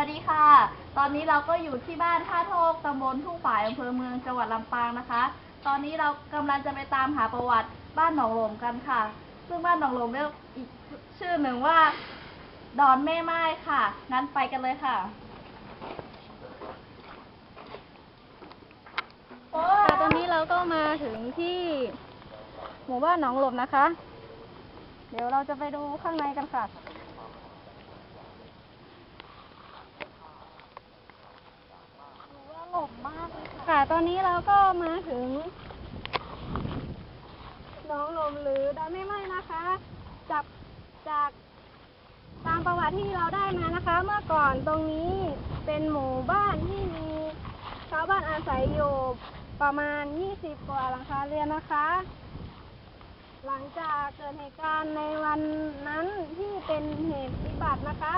สวัสดีค่ะ ตอนนี้เราก็อยู่ที่บ้านท่าโทกตำบลทุ่งฝ่ายอำเภอเมืองจังหวัดลำปางนะคะ ตอนนี้เรากำลังจะไปตามหาประวัติบ้านหนองหลมกันค่ะ ซึ่งบ้านหนองหลมเรียกอีกชื่อหนึ่งว่า ดอนแม่ไม้ค่ะงั้นไปกันเลยค่ะค่ะตอนนี้เราก็มาถึงที่หมู่บ้านหนองหลมนะคะ เดี๋ยวเราจะไปดูข้างในกันค่ะ ค่ะ ตอนนี้เราก็มาถึงหน้องลมหรือดอยไม่ไหม้นะคะจากจากตามประวัติที่เราได้มานะคะ เมื่อก่อนตรงนี้เป็นหมู่บ้านที่มีชาวบ้านอาศัยอยู่ประมาณ 20 กว่าหลังคาเรือนนะคะ หลังจากเกิดเหตุการณ์ในวันนั้นที่เป็นเหตุวิบัตินะคะ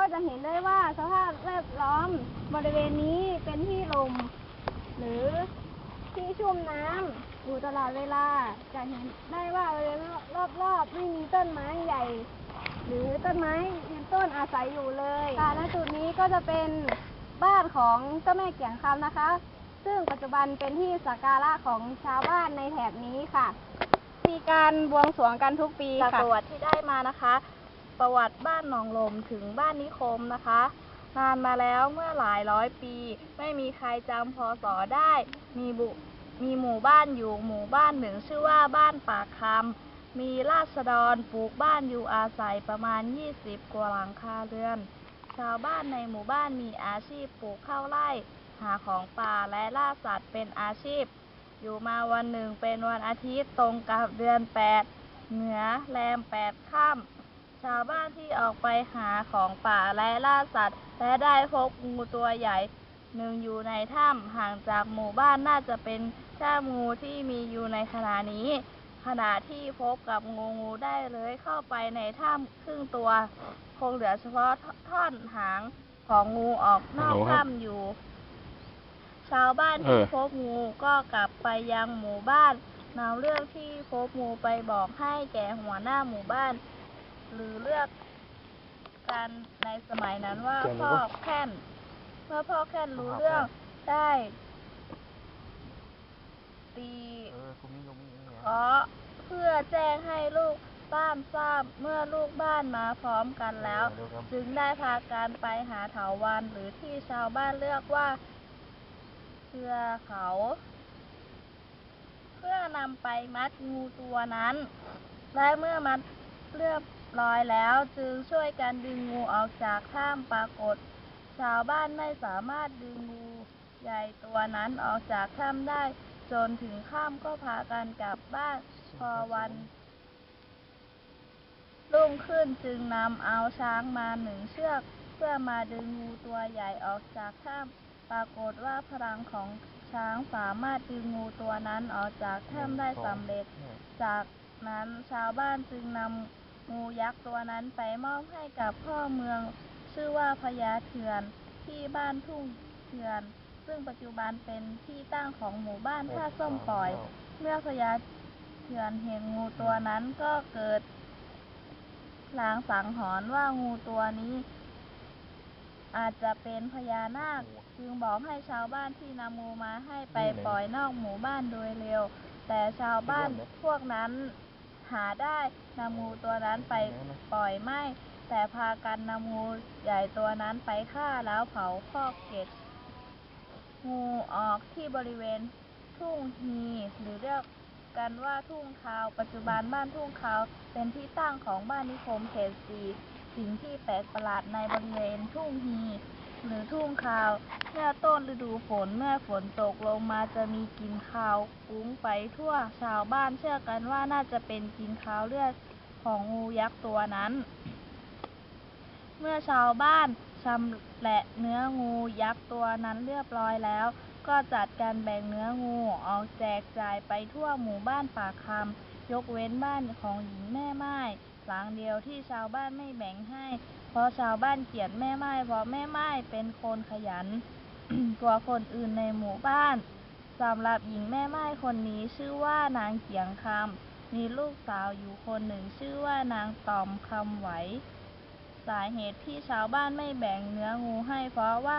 ก็จะเห็นได้ว่าสภาพแวดล้อมบริเวณนี้เป็นที่ลม หรือที่ชุ่มน้ำอยู่ตลอดเวลา จะเห็นได้ว่าบริเวณรอบๆไม่มีต้นไม้ใหญ่ หรือต้นไม้ยืนต้นอาศัยอยู่เลยค่ะและจุดนี้ก็จะเป็นบ้านของเจ้าแม่เกียงคำนะคะ ซึ่งปัจจุบันเป็นที่สักการะของชาวบ้านในแถบนี้ค่ะ มีการบวงสรวงกันทุกปีค่ะปรวัติที่ได้มานะคะ ประวัติบ้านหนองลมถึงบ้านนิคมนะคะ นานมาแล้วเมื่อหลายร้อยปี ไม่มีใครจำพศได้ มีบุมีหมู่บ้านอยู่หมู่บ้านหนึ่งชื่อว่าบ้านปากคำมีราษฎรปลูกบ้านอยู่อาศัยประมาณ 20 กว่าหลังคาเรือน ชาวบ้านในหมู่บ้านมีอาชีพปลูกข้าวไร่ หาของป่าและล่าสัตว์เป็นอาชีพ อยู่มาวันหนึ่งเป็นวันอาทิตย์ตรงกับเดือนแปดเหนือแรมแปดค่ำ ชาวบ้านที่ออกไปหาของป่าและล่าสัตว์ และได้พบงูตัวใหญ่หนึ่งอยู่ในถ้ำห่างจากหมู่บ้านน่าจะเป็นเจ้างูที่มีอยู่ในขณะนี้ ขณะที่พบกับงูงูได้เลยเข้าไปในถ้ำครึ่งตัว คงเหลือเฉพาะท่อนหางของงูออกนอกฮัลโหลครับถ้ำอยู่ ชาวบ้านเอที่อพบงูก็กลับไปยังหมู่บ้านนำเรื่องที่พบงูไปบอกให้แก่หัวหน้าหมู่บ้าน หรือเลือกกันในสมัยนั้นว่าเก่งพ่อวะแค่นเมื่อพ่อแค่นรู้เรื่องได้ตีเออกูมีกูมีเนี่ยเพราะเพื่อแจ้งให้ลูกบ้านทราบเมื่อลูกบ้านมาพร้อมกันแล้วเดี๋ยครับจึงได้พากันไปหาเถาวันหรือที่ชาวบ้านเรียกว่าเครือเขา เพื่อนำไปมัดงูตัวนั้น และเมื่อมัดเรียบ ร้อยแล้วจึงช่วยกันดึงงูออกจากถ้ำปรากฏ ชาวบ้านไม่สามารถดึงงูใหญ่ตัวนั้นออกจากถ้ำได้ จนถึงค่ำก็พากันกลับบ้านพอวันรุ่งขึ้นจึงนำเอาช้างมาหนึ่งเชือก เพื่อมาดึงงูตัวใหญ่ออกจากถ้ำปรากฏว่าพลังของช้างสามารถดึงงูตัวนั้นออกจากถ้ำได้สำเร็จ จากนั้นชาวบ้านจึงนำ งูยักษ์ตัวนั้นไปมอบให้กับพ่อเมือง ชื่อว่าพญาเถือนที่บ้านทุ่งเถือน ซึ่งปัจจุบันเป็นที่ตั้งของหมู่บ้านท่าส้มปล่อย เมื่อพญาเถือนเห็นงูตัวนั้นก็เกิดลางสังหรณ์ว่างูตัวนี้ อาจจะเป็นพญานาคจึงบอกให้ชาวบ้านที่นำงูมาให้ไปปล่อยนอกหมู่บ้านโดยเร็ว แต่ชาวบ้านพวกนั้น หาได้นำงูตัวนั้นไปปล่อยไม่ แต่พากันนำงูใหญ่ตัวนั้นไปฆ่าแล้วเผาคอกเก็ดงูออกที่บริเวณทุ่งฮีหรือเรียกกันว่าทุ่งคาว ปัจจุบันบ้านทุ่งคาว เป็นที่ตั้งของบ้านนิคมเขตสีสิ่งที่แปลกประหลาดในบริเวณทุ่งฮี หรือทุ่งคาว เมื่อต้นฤดูฝนเมื่อฝนตกลงมาจะมีกลิ่นคาวฟุ้งไปทั่วชาวบ้านเชื่อกันว่าน่าจะเป็นกลิ่นคาวเลือดของงูยักษ์ตัวนั้น เมื่อชาวบ้านชำแหละเนื้องูยักษ์ตัวนั้นเรียบร้อยแล้ว ก็จัดการแบ่งเนื้องูออกแจกจ่ายไปทั่วหมู่บ้านปากคำยกเว้นบ้านของหญิงแม่ไม้ หลังเดียวที่ชาวบ้านไม่แบ่งให้ เพราะชาวบ้านเกลียดแม่ไม้เพราะแม่ไม้เป็นคนขยันกว่าคนอื่นในหมู่บ้านสำหรับหญิงแม่ไม้คนนี้ชื่อว่านางเกียงคำมีลูกสาวอยู่คนหนึ่งชื่อว่านางตอมคำไหว สาเหตุที่ชาวบ้านไม่แบ่งเนื้องูให้เพราะว่า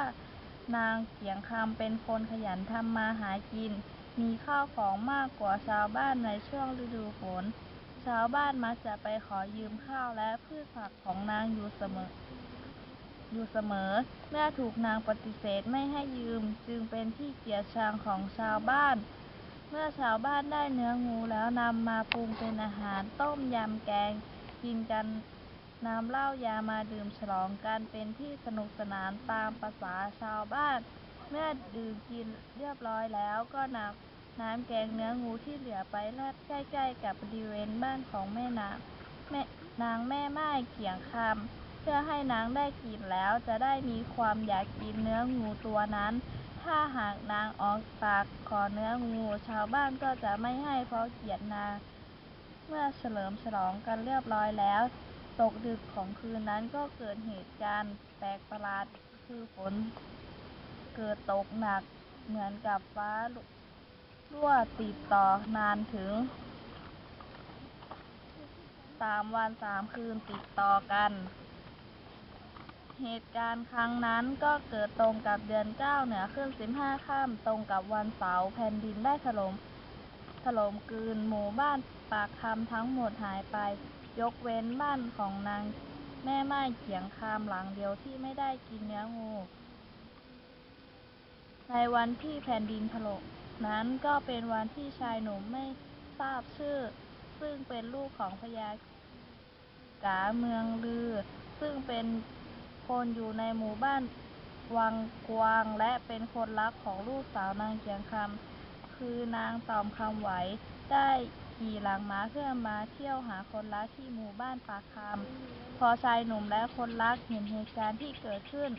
นางเกียงคำเป็นคนขยันทำมาหากิน มีข้าวของมากกว่าชาวบ้านในช่วงฤดูฝน ชาวบ้านมักจะไปขอยืมข้าวและพืชผักของนางอยู่เสมอ อยู่เสมอ เมื่อถูกนางปฏิเสธไม่ให้ยืมจึงเป็นที่เกลียดชังของชาวบ้าน เมื่อชาวบ้านได้เนื้องูแล้วนำมาปรุงเป็นอาหารต้มยำแกง กินกันนำเหล้ายามาดื่มฉลองกันเป็นที่สนุกสนานตามประษาชาวบ้าน เมื่อดื่มกินเรียบร้อยแล้วก็นำ น้ำแกงเนื้องูที่เหลือไปราดใกล้ๆกับบริเวณบ้านของแม่นางแม่นางแม่ไม้เขียงคำเพื่อให้นางได้กินแล้วจะได้มีความอยากกินเนื้องูตัวนั้น ถ้าหากนางออกปากขอเนื้องู ชาวบ้านก็จะไม่ให้เพราะเกลียดนาง เมื่อเฉลิมฉลองกันเรียบร้อยแล้ว ตกดึกของคืนนั้นก็เกิดเหตุการณ์แปลกประหลาดคือฝนเกิดตกหนักเหมือนกับฟ้า รั่วติดต่อนานถึงสามวันสามคืนติดต่อกัน เหตุการณ์ครั้งนั้นก็เกิดตรงกับเดือนเก้าเหนือขึ้นสิบห้าค่ำตรงกับวันเสาร์แผ่นดินได้ถล่มถล่มกืนหมู่บ้านปากคำทั้งหมดหายไป ยกเว้นบ้านของนางแม่ไม้เขียงคามหลังเดียวที่ไม่ได้กินเนื้องู ในวันที่แผ่นดินถล่ม นั้นก็เป็นวันที่ชายหนุ่มไม่ทราบชื่อ ซึ่งเป็นลูกของพญากาเมืองลือ ซึ่งเป็นคนอยู่ในหมู่บ้านวังกวางและเป็นคนรักของลูกสาวนางเกียงคำคือนางตอมคำไหว ได้ขี่หลังม้าเพื่อมาเที่ยวหาคนรักที่หมู่บ้านปากคำพอชายหนุ่มและคนรักเห็นเหตุการณ์ที่เกิดขึ้น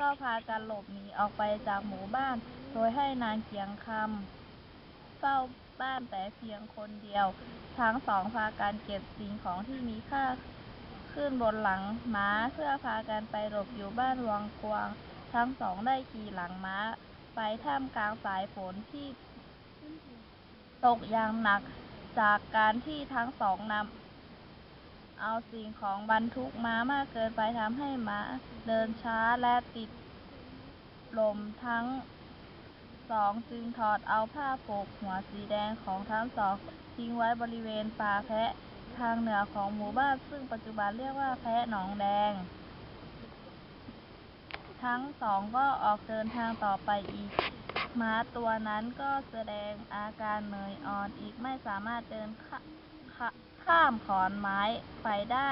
ก็พากันหลบหนีออกไปจากหมู่บ้าน โดยให้นางเกียงคำเฝ้าบ้านแต่เพียงคนเดียว ทั้งสองพากันเก็บสิ่งของที่มีค่าขึ้นบนหลังม้าเพื่อพากันไปหลบอยู่บ้านวังกวาง ทั้งสองได้ขี่หลังม้า ไปท่ามกลางสายฝนที่ตกอย่างหนักจากการที่ทั้งสองนำ เอาสิ่งของบรรทุกม้ามากเกินไปทำให้ม้าเดินช้าและติดลมทั้งสองจึงถอดเอาผ้าโปกหัวสีแดงของทั้งสองทิ้งไว้บริเวณป่าแพะทางเหนือของหมู่บ้าน ซึ่งปัจจุบันเรียกว่าแพะหนองแดง ทั้งสองก็ออกเดินทางต่อไปอีก ม้าตัวนั้นก็แสดงอาการเหนื่อยอ่อนอีกไม่สามารถเดินข้า ข้ามขอนไม้ไปได้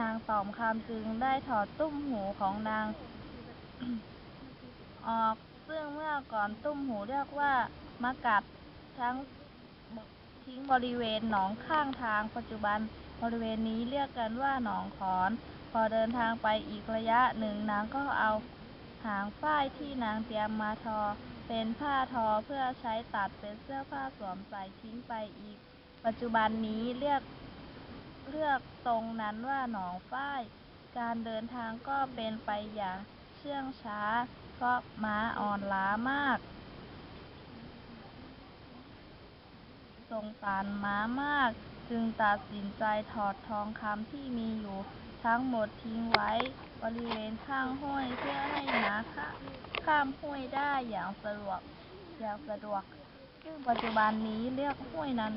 นางตอมคำจึงได้ถอดตุ้มหูของนาง ออกซึ่งเมื่อก่อนตุ้มหูเรียกว่ามะกัดทั้งทิ้งบริเวณหนองข้างทางปัจจุบันบริเวณนี้เรียกกันว่าหนองขอน พอเดินทางไปอีกระยะหนึ่งนางก็เอาหางฝ้ายที่นางเตรียมมาทอ เป็นผ้าทอเพื่อใช้ตัดเป็นเสื้อผ้าสวมใส่ทิ้งไปอีก ปัจจุบันนี้เรียก เลือกตรงนั้นว่าหนองฝ้าย การเดินทางก็เป็นไปอย่างเชื่องช้า เพราะม้าอ่อนล้ามาก สงสารม้ามาก จึงตัดสินใจถอดทองคำที่มีอยู่ทั้งหมดทิ้งไว้ บริเวณข้างห้วยเพื่อให้ม้าข้าข้ามห้วยได้อย่างสะดวกอย่างสะดวก ซึ่งปัจจุบันนี้เรียกห้วยนั้น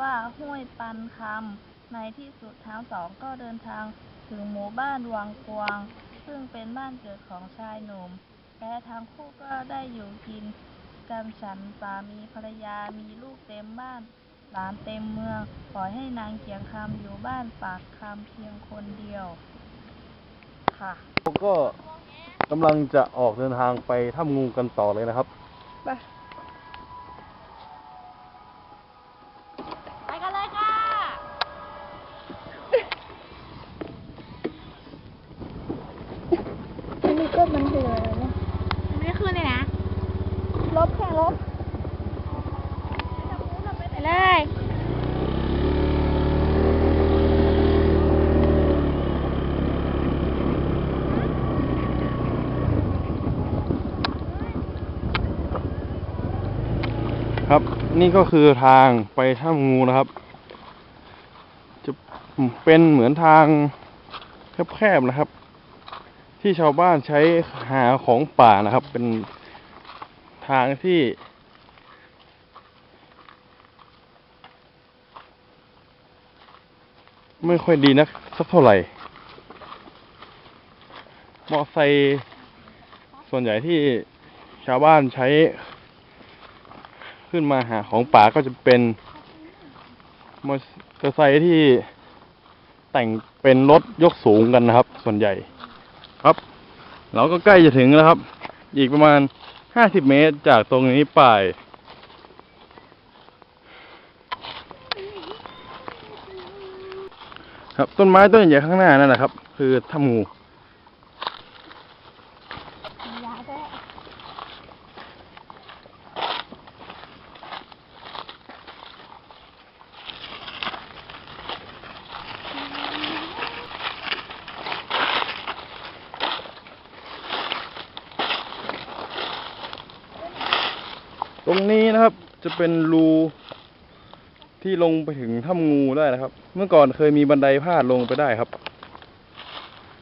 ว่าห้วยปันคำ ในที่สุดทั้งสองก็เดินทางถึงหมู่บ้านวังกวาง ซึ่งเป็นบ้านเกิดของชายหนุ่ม และทั้งคู่ก็ได้อยู่กินกันฉันสามีภรรยามีลูกเต็มบ้าน หลานเต็มเมืองปล่อยให้นางเกียงคำอยู่บ้านปากคำเพียงคนเดียว ค่ะ ผมก็กำลังจะออกเดินทางไปถ้ำงูกันต่อเลยนะครับ ไปไปกันเลยค่ะ อันนี้ก็มันถืออะไรเนี่ยไม่ขึ้นเลยนะ ลบแค่ลบไปเลยครับนี่ก็คือทางไปถ้ำงูนะครับ จะเป็นเหมือนทางแคบๆนะครับ ที่ชาวบ้านใช้หาของป่านะครับ เป็น ทางที่ ไม่ค่อยดีนักสักเท่าไหร่มอไซค์ส่วนใหญ่ที่ชาวบ้านใช้ ขึ้นมาหาของป่าก็จะเป็นมอเตอร์ไซค์ที่แต่งเป็นรถยกสูงกันนะครับ ส่วนใหญ่ ครับ เราก็ใกล้จะถึงแล้วครับ อีกประมาณ ห้าสิบเมตรจากตรงนี้ไป ครับต้นไม้ต้นใหญ่ข้างหน้านั่นแหละครับ คือถ้ำงู รงนี้นะครับจะเป็นรูที่ลงไปถึงถ้ำงูได้นะครับ เมื่อก่อนเคยมีบันไดพาดลงไปได้ครับ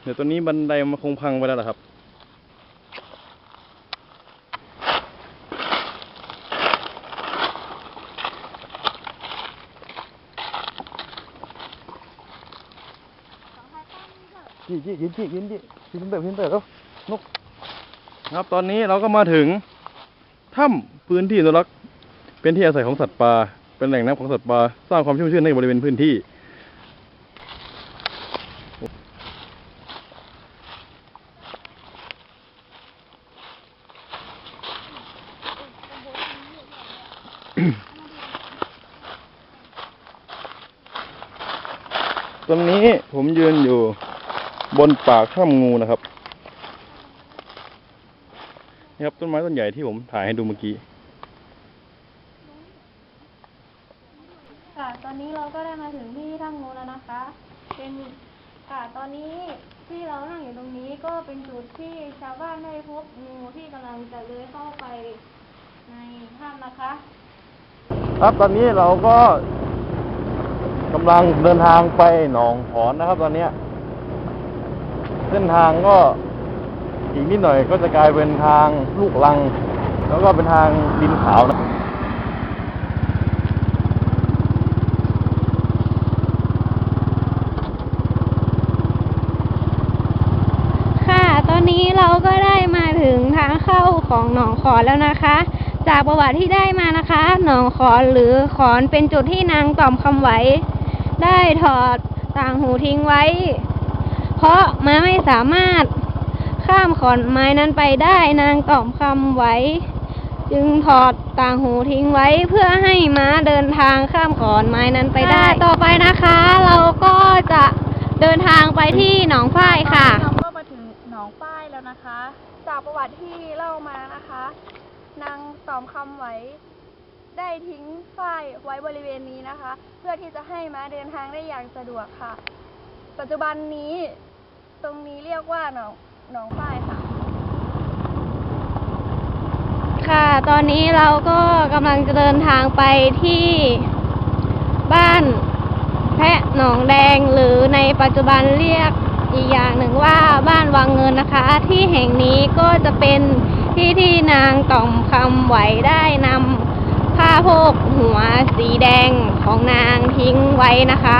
เดี๋ยวตอนนี้บันไดมันคงพังไปแล้วครับจี้จี้ยินจี้ยินจี้ยินเตอร์ยินเตอร์แล้วนกครับ ตอนนี้เราก็มาถึงถ้ำ พื้นที่อนุรักษ์เป็นที่อาศัยของสัตว์ป่าเป็นแหล่งน้ำของสัตว์ป่าสร้างความชุ่มชื่นในบริเวณพื้นที่ตรงนี้ผมยืนอยู่บนปากถ้ำงูนะครับ นี่ครับต้นไม้ต้นใหญ่ที่ผมถ่ายให้ดูเมื่อกี้ ค่ะ ตอนนี้เราก็ได้มาถึงที่ถ้ำงูแล้วนะคะ เป็นค่ะตอนนี้ที่เรานั่งอยู่ตรงนี้ก็เป็นจุดที่ชาวบ้านได้พบงูที่กำลังจะเลื้อยเข้าไปในถ้ำนะคะ ครับตอนนี้เราก็กำลังเดินทางไปหนองหอนนะครับ ตอนเนี้ยเส้นทางก็อีกนิดหน่อยก็จะกลายเป็นทางลูกลัง แล้วก็เป็นทางดินขาวนะ ตอนนี้เราก็ได้มาถึงทางเข้าของหนองขอนแล้วนะคะ จากประวัติที่ได้มานะคะ หนองขอนหรือขอนเป็นจุดที่นางต่อมคำไหว ได้ถอดต่างหูทิ้งไว้ เพราะม้าไม่สามารถข้ามขอนไม้นั้นไปได้นางต่อมคำไว้จึงถอดต่างหูทิ้งไว้เพื่อให้ม้าเดินทางข้ามขอนไม้นั้นไปได้ ต่อไปนะคะ เราก็จะเดินทางไปที่หนองฝ้ายค่ะ แล้วนะคะ จากประวัติที่เล่ามานะคะ นางตอมคำไว้ได้ทิ้งฝ้ายไว้บริเวณนี้นะคะ เพื่อที่จะให้ม้าเดินทางได้อย่างสะดวกค่ะ ปัจจุบันนี้ตรงนี้เรียกว่าหนองหนองฝ้ายค่ะ ค่ะ ตอนนี้เราก็กำลังจะเดินทางไปที่บ้านแพะหนองแดงหรือในปัจจุบันเรียก อีกอย่างหนึ่งว่าบ้านวังเงินนะคะ ที่แห่งนี้ก็จะเป็นที่ที่นางต่อมคำไหวได้นำผ้าโพกหัวสีแดงของนางทิ้งไว้นะคะ